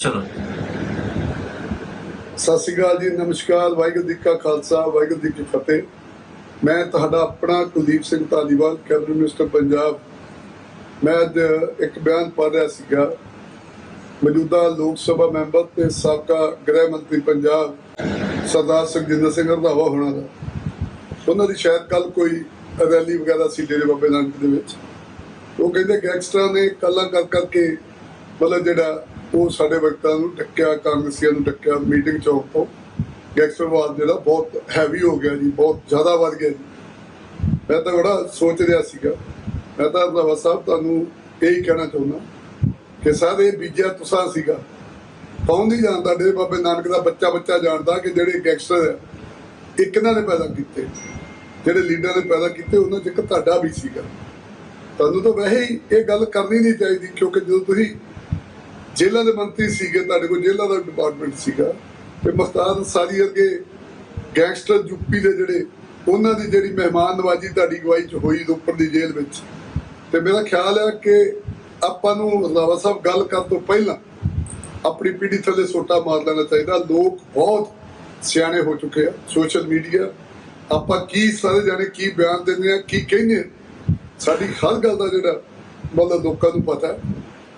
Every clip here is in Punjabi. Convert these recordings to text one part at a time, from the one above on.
ਚਲੋ। ਸਤਿ ਸ਼੍ਰੀ ਅਕਾਲ ਜੀ, ਨਮਸਕਾਰ, ਵਾਹਿਗੁਰੂ ਜੀ ਕਾ ਖਾਲਸਾ, ਵਾਹਿਗੁਰੂ ਜੀ ਕੀ ਫਤਿਹ। ਮੈਂ ਤੁਹਾਡਾ ਆਪਣਾ ਕੁਲਦੀਪ ਸਿੰਘ ਧਾਲੀਵਾਲ, ਕੈਬਨਿਟ ਮਿਨਿਸਟਰ ਪੰਜਾਬ। ਮੈਂ ਅੱਜ ਇੱਕ ਬਿਆਨ ਪੜ੍ਹ ਰਿਹਾ ਸੀਗਾ। ਮੌਜੂਦਾ ਲੋਕ ਸਭਾ ਮੈਂਬਰ ਤੇ ਸਾਬਕਾ ਗ੍ਰਹਿ ਮੰਤਰੀ ਪੰਜਾਬ, ਸਰਦਾਰ ਸੁਖਜਿੰਦਰ ਸਿੰਘ ਰੰਧਾਵਾ ਹੋਣਾ ਦਾ। ਉਹਨਾਂ ਦੀ ਸ਼ਾਇਦ ਕੱਲ ਕੋਈ ਰੈਲੀ ਵਗੈਰਾ ਸੀ ਡੇਰੇ ਬਾਬੇ ਨਾਨਕ ਦੇ ਵਿੱਚ। ਉਹ ਕਹਿੰਦੇ ਗੈਂਗਸਟਰਾਂ ਨੇ ਕੱਲਾ ਕਰ ਕਰਕੇ, ਮਤਲਬ ਜਿਹੜਾ ਉਹ ਸਾਡੇ ਵਕਤਾਂ ਨੂੰ ਟੱਕਿਆ ਕਾਂਗਰਸੀਆਂ ਨੂੰ ਟੱਕਿਆ ਮੀਟਿੰਗ ਚੌਕ ਤੋਂ। ਗੈਂਗਸਟਰਵਾਦ ਜਿਹੜਾ ਬਹੁਤ ਹੈਵੀ ਹੋ ਗਿਆ ਜੀ, ਬਹੁਤ ਜ਼ਿਆਦਾ ਵੱਧ ਗਿਆ ਜੀ। ਮੈਂ ਤਾਂ ਬੜਾ ਸੋਚ ਰਿਹਾ ਸੀਗਾ। ਮੈਂ ਤਾਂ ਰਵਾ ਸਾਹਿਬ, ਤੁਹਾਨੂੰ ਇਹੀ ਕਹਿਣਾ ਚਾਹੁੰਦਾ ਕਿ ਸਾਰੇ ਬੀਜਿਆ ਤੁਸਾਂ ਸੀਗਾ। ਕੌਣ ਨਹੀਂ ਜਾਣਦਾ ਡੇਰੇ ਬਾਬੇ ਨਾਨਕ ਦਾ ਬੱਚਾ ਬੱਚਾ ਜਾਣਦਾ ਕਿ ਜਿਹੜੇ ਗੈਂਗਸਟਰ ਇੱਕ ਇਹਨਾਂ ਨੇ ਪੈਦਾ ਕੀਤੇ। ਜਿਹੜੇ ਲੀਡਰ ਨੇ ਪੈਦਾ ਕੀਤੇ, ਉਹਨਾਂ 'ਚ ਇੱਕ ਤੁਹਾਡਾ ਵੀ ਸੀਗਾ। ਤੁਹਾਨੂੰ ਤਾਂ ਵੈਸੇ ਹੀ ਇਹ ਗੱਲ ਕਰਨੀ ਨਹੀਂ ਚਾਹੀਦੀ, ਕਿਉਂਕਿ ਜਦੋਂ ਤੁਸੀਂ ਜੇਲ੍ਹਾਂ ਦੇ ਮੰਤਰੀ ਸੀਗੇ, ਤੁਹਾਡੇ ਕੋਲ ਜੇਲ੍ਹਾਂ ਦਾ ਡਿਪਾਰਟਮੈਂਟ ਸੀਗਾ। ਤੇ ਮੁਖਤਾਰ ਸਾਰੀ ਅੱਗੇ ਗੈਂਗਸਟਰ ਯੂਪੀ ਦੇ ਜਿਹੜੇ, ਉਹਨਾਂ ਦੀ ਜਿਹੜੀ ਮਹਿਮਾਨ ਨਵਾਜੀ ਤੁਹਾਡੀ ਗਵਾਹੀ ਚ ਹੋਈ ਉੱਪਰ ਦੀ ਜੇਲ੍ਹ ਵਿੱਚ। ਤੇ ਮੇਰਾ ਖਿਆਲ ਹੈ ਕਿ ਆਪਾਂ ਨੂੰ ਰੰਧਾਵਾ ਸਾਹਿਬ ਗੱਲ ਕਰਨ ਤੋਂ ਪਹਿਲਾਂ ਆਪਣੀ ਪੀੜੀ ਥੱਲੇ ਸੋਟਾ ਮਾਰ ਲੈਣਾ ਚਾਹੀਦਾ। ਲੋਕ ਬਹੁਤ ਸਿਆਣੇ ਹੋ ਚੁੱਕੇ ਆ ਸੋਸ਼ਲ ਮੀਡੀਆ। ਆਪਾਂ ਕੀ ਸਾਰੇ ਜਾਣੇ ਕੀ ਬਿਆਨ ਦਿੰਦੇ ਆ, ਕੀ ਕਹਿੰਦੇ ਸਾਡੀ ਹਰ ਗੱਲ ਦਾ ਜਿਹੜਾ ਮਤਲਬ ਲੋਕਾਂ ਨੂੰ ਪਤਾ ਹੈ।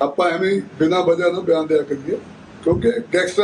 ਆਪਾਂ ਐਵੇਂ ਬਿਨਾਂ ਵਜ੍ਹਾ ਨਾ ਬਿਆਨ ਦਿਆ ਕਰੀਏ ਕਿਉਂਕਿ ਗੈਂਗਸਟਰ